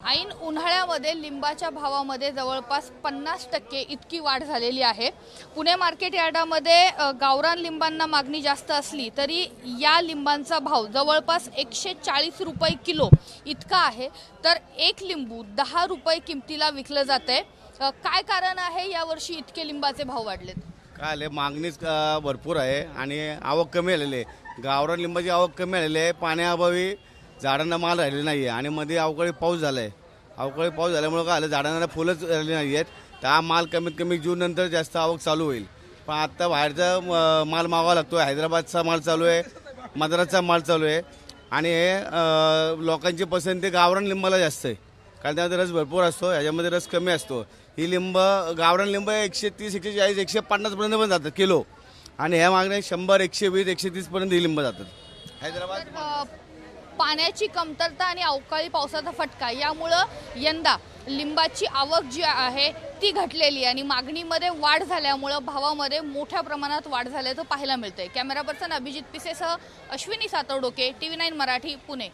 ऐन उन्हाळ्यामध्ये लिंबाच्या भावामध्ये जवळपास पन्नास टक्के इतकी वाढ झालेली आहे. पुणे मार्केट यार्डामध्ये गावरान लिंबांना मागणी जास्त असली तरी या लिंबांचा भाव जवळपास एकशे चाळीस रुपये किलो इतका आहे. तर एक लिंबू दहा रुपये किमतीला विकलं जात आहे काय कारण आहे यावर्षी इतके लिंबाचे भाव वाढलेत? काय आले मागणीच भरपूर आहे आणि आवक कमी आलेली आहे. गावरान लिंबाची आवक कमी आलेली आहे. पाण्याअभावी झाडांना माल राहिलेला नाही आहे आणि मध्ये अवकाळी पाऊस झाला आहे अवकाळी पाऊस झाल्यामुळे काय आलं झाडांना फुलंच राहिली नाही आहेत तर हा माल कमीत कमी जून नंतर जास्त आवक चालू होईल. पण आत्ता बाहेरचा माल मागावा लागतो हैदराबादचा माल चालू आहे. मद्रासचा माल चालू आहे. आणि हे लोकांची पसंती गावरान लिंबाला जास्त आहे. कारण त्यामध्ये रस भरपूर असतो. ह्याच्यामध्ये रस कमी असतो. ही लिंब गावरान लिंब एकशे तीस एकशे चाळीस एकशे पन्नासपर्यंत पण जातात किलो. आणि ह्या मागण्या शंभर एकशे वीस एकशे तीसपर्यंत ही लिंब जातात. हैदराबाद पाण्याची कमतरता आणि अवकाळी पावसाचा फटका यामुळं यंदा लिंबाची आवक जी आहे ती घटलेली आणि मागणीमध्ये वाढ झाल्यामुळं भावामध्ये मोठ्या प्रमाणात वाढ झाल्याचं पाहायला मिळतंय. कॅमेरा पर्सन अभिजित पिसेसह Ashwini Satavdoke T V nine Marathi Pune.